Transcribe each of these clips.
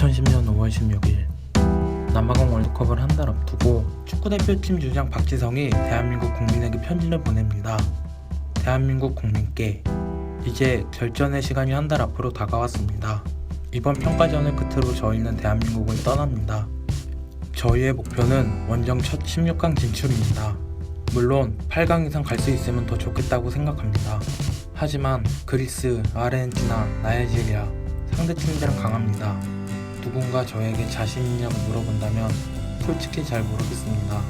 2010년 5월 16일 남아공 월드컵을 한 달 앞두고 축구대표팀 주장 박지성이 대한민국 국민에게 편지를 보냅니다. 대한민국 국민께 이제 결전의 시간이 한 달 앞으로 다가왔습니다. 이번 평가전을 끝으로 저희는 대한민국을 떠납니다. 저희의 목표는 원정 첫 16강 진출입니다. 물론 8강 이상 갈 수 있으면 더 좋겠다고 생각합니다. 하지만 그리스, 아르헨티나, 나이지리아 상대 팀들은 강합니다. 누군가 저에게 자신 있냐고 물어본다면 솔직히 잘 모르겠습니다.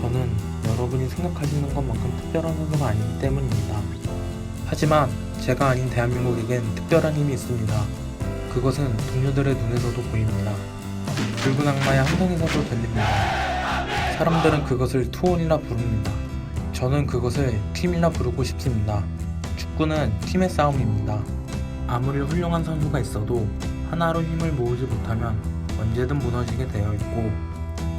저는 여러분이 생각하시는 것만큼 특별한 선수가 아니기 때문입니다. 하지만 제가 아닌 대한민국에겐 특별한 힘이 있습니다. 그것은 동료들의 눈에서도 보입니다. 붉은 악마의 함성에서도 들립니다. 사람들은 그것을 투혼이라 부릅니다. 저는 그것을 팀이라 부르고 싶습니다. 축구는 팀의 싸움입니다. 아무리 훌륭한 선수가 있어도 하나로 힘을 모으지 못하면 언제든 무너지게 되어 있고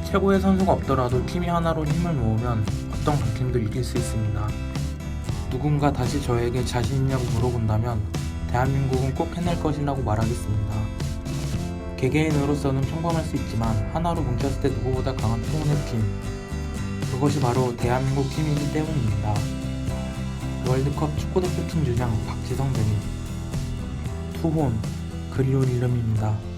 최고의 선수가 없더라도 팀이 하나로 힘을 모으면 어떤 강팀도 이길 수 있습니다. 누군가 다시 저에게 자신 있냐고 물어본다면 대한민국은 꼭 해낼 것이라고 말하겠습니다. 개개인으로서는 평범할 수 있지만 하나로 뭉쳤을 때 누구보다 강한 투혼의 팀 그것이 바로 대한민국 팀이기 때문입니다. 월드컵 축구대표팀 주장 박지성 대리 투혼 그리운 이름입니다.